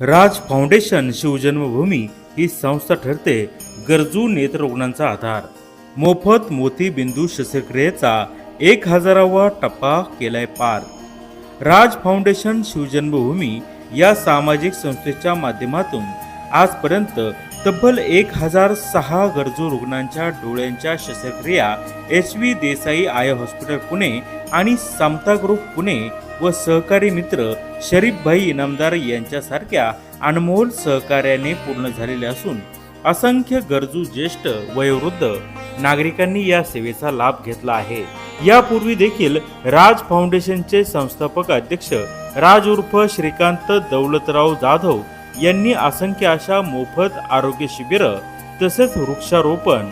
राज foundation शिवजन्मभूमी ही संस्था ठरते गरजू नेत्ररुग्णांचा आधार. मोफत मोतीबिंदू शस्त्रक्रियेचा एक हजारावा टप्पा केलाय पार. राज फाउंडेशन शिवजन्मभूमी या सामाजिक संस्थेच्या माध्यमातून आजपर्यंत तब्बल एक हजार सहा गरजू रुग्णांच्या डोळ्यांच्या शस्त्रक्रिया H V Desai eye hospital Pune आणि समता ग्रुप पुणे व सहकारी मित्र शरीफभाई इनामदार यांच्यासारख्या अनमोल सहकार्याने पूर्ण झालेले असून असंख्य गरजू ज्येष्ठ वयोवृद्ध नागरिकांनी या सेवेचा लाभ घेतला आहे. यापूर्वी देखील राज फाउंडेशनचे संस्थापक अध्यक्ष राज उर्फ श्रीकांत दौलतराव जाधव यांनी असंख्य अशा मोफत आरोग्य शिबिरं तसेच वृक्षारोपण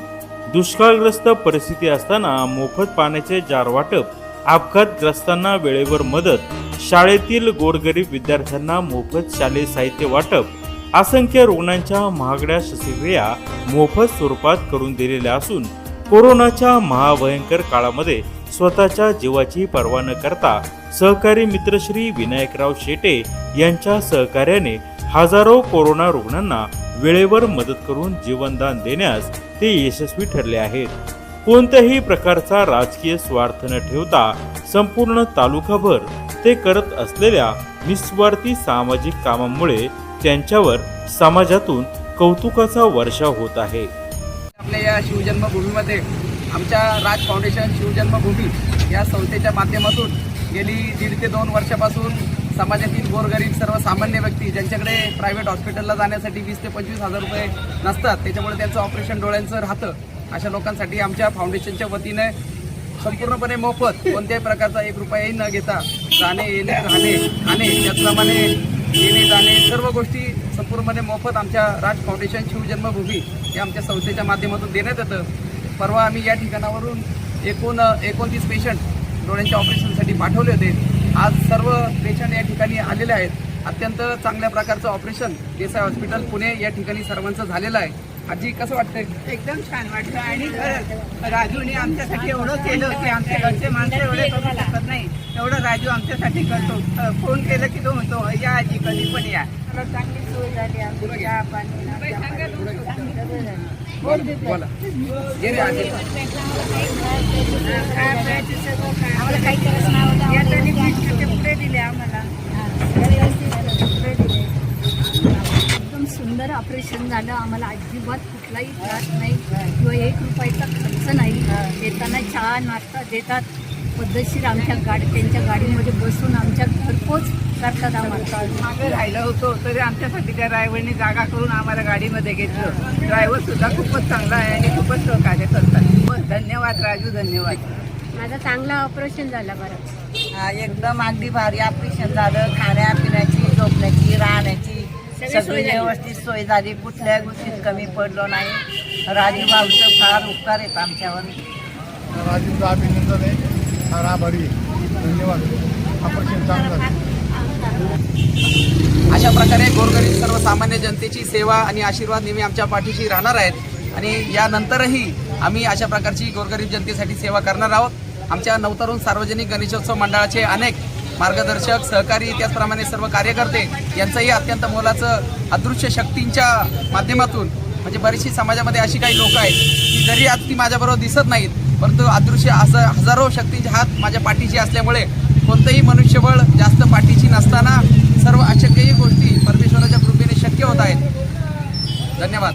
दुष्काळग्रस्त परिस्थिती असताना मोफत पाण्याचे जार वाटप अपघातग्रस्तांना वेळेवर मदत शाळेतील गोरगरीब विद्यार्थ्यांना मोफत शालेय साहित्य वाटप असंख्य रुग्णांच्या महागड्या शस्त्रक्रिया मोफत स्वरूपात करून दिलेल्या असून कोरोनाच्या महाभयंकर काळामध्ये स्वतःच्या जीवाची पर्वा न करता सहकारी मित्र श्री विनायकराव शेटे यांच्या सहकार्याने हजारो कोरोना रुग्णांना वेळेवर मदत करून जीवनदान देण्यास ते यशस्वी ठरले आहेत. कोणत्याही प्रकारचा राजकीय स्वार्थ न ठेवता संपूर्ण तालुकाभर ते करत असलेल्या निस्वार्थी सामाजिक कामामुळे त्यांच्यावर समाजातून कौतुकाचा वर्षा होत आहे. आपल्या या शिवजन्मभूमीमध्ये आमच्या राज फाउंडेशन शिवजन्मभूमी या संस्थेच्या माध्यमातून गेली दीड ते दोन वर्षापासून समाजातील गोरगरीब सर्वसामान्य व्यक्ती ज्यांच्याकडे प्रायव्हेट हॉस्पिटलला जाण्यासाठी वीस ते पंचवीस हजार रुपये नसतात त्याच्यामुळे त्यांचं ऑपरेशन डोळ्यांचं राहतं. अशा लोकांसाठी आमच्या फाउंडेशनच्या वतीने संपूर्णपणे मोफत कोणत्याही प्रकारचा एक रुपयाही न घेता जाणे येणे राहणे खाणे त्याचप्रमाणे येणे जाणे सर्व गोष्टी संपूर्णपणे मोफत आमच्या राज फाउंडेशन शिवजन्मभूमी या आमच्या संस्थेच्या माध्यमातून देण्यात येतं. परवा आम्ही या ठिकाणावरून एकूण एकोणतीस पेशंट डोळ्यांच्या ऑपरेशनसाठी पाठवले होते. आज सर्व पेशंट या ठिकाणी आलेले आहेत. अत्यंत चांगल्या प्रकारचं ऑपरेशन देसाई हॉस्पिटल पुणे या ठिकाणी सर्वांचं झालेलं आहे. आजी कसं वाटतंय? एकदम छान वाटलं. आणि खरंच राजूने आमच्यासाठी एवढं केलं की आमच्या घरचे माणसं एवढे करू शकत नाही. एवढं राजू आमच्यासाठी करतो. फोन केलं की तो म्हणतो या आजी कधी पण या. चांगली सोय झाली आमची. चहा पाणी नाश्ता पाणी, सगळं झालं. बोल. आम्हाला काही ऑपरेशन झालं आम्हाला अजिबात कुठलाही त्रास नाही किंवा एक रुपयाचा खर्च नाही. येताना चहा नाश्ता देतात. पद्धतशीर आमच्या गाडी त्यांच्या गाडीमध्ये बसून आमच्या घरपोच करतात आम्हाला. मागे राहिलं होतं तरी आमच्यासाठी त्या ड्रायव्हरने जागा करून आम्हाला गाडीमध्ये घेतलं. ड्रायव्हर सुद्धा खूपच चांगला आहे आणि खूपच सहकार्य करतात. धन्यवाद राजू धन्यवाद. माझं चांगलं ऑपरेशन झालं बरं. एकदम अगदी भारी ऑपरेशन झालं. खाण्यापिण्याची झोपण्याची राहण्याची सगळी. व्यवस्थित सोय झाली. कुठल्या गोष्टीत कमी पडलो नाही. राजू भाऊचं फार उपकार आहेत आमच्यावर. राजीवचं अभिनंदन आहे. फार आभारी आहे. धन्यवाद. ऑपरेशन चांगलं झालं. अशा प्रकारे गोरगरीब सर्वसामान्य जनतेची सेवा आणि आशीर्वाद नेहमी आमच्या पाठीशी राहणार आहेत. आणि यानंतरही आम्ही अशा प्रकारची गोरगरीब जनतेसाठी सेवा करणार आहोत. आमच्या नवतरुण सार्वजनिक गणेशोत्सव मंडळाचे अनेक मार्गदर्शक सहकारी त्याचप्रमाणे सर्व कार्यकर्ते यांचंही अत्यंत मोलाचं अदृश्य शक्तींच्या माध्यमातून म्हणजे बरीचशी समाजामध्ये अशी काही लोक आहेत की जरी आज ती माझ्याबरोबर दिसत नाहीत परंतु अदृश्य असं हजारो शक्तींचे हात माझ्या पाठीशी असल्यामुळे कोणतंही मनुष्यबळ जास्त पाठीशी नसताना सर्व अशक्यही गोष्टी परमेश्वराच्या कृपेने शक्य होत आहेत. धन्यवाद.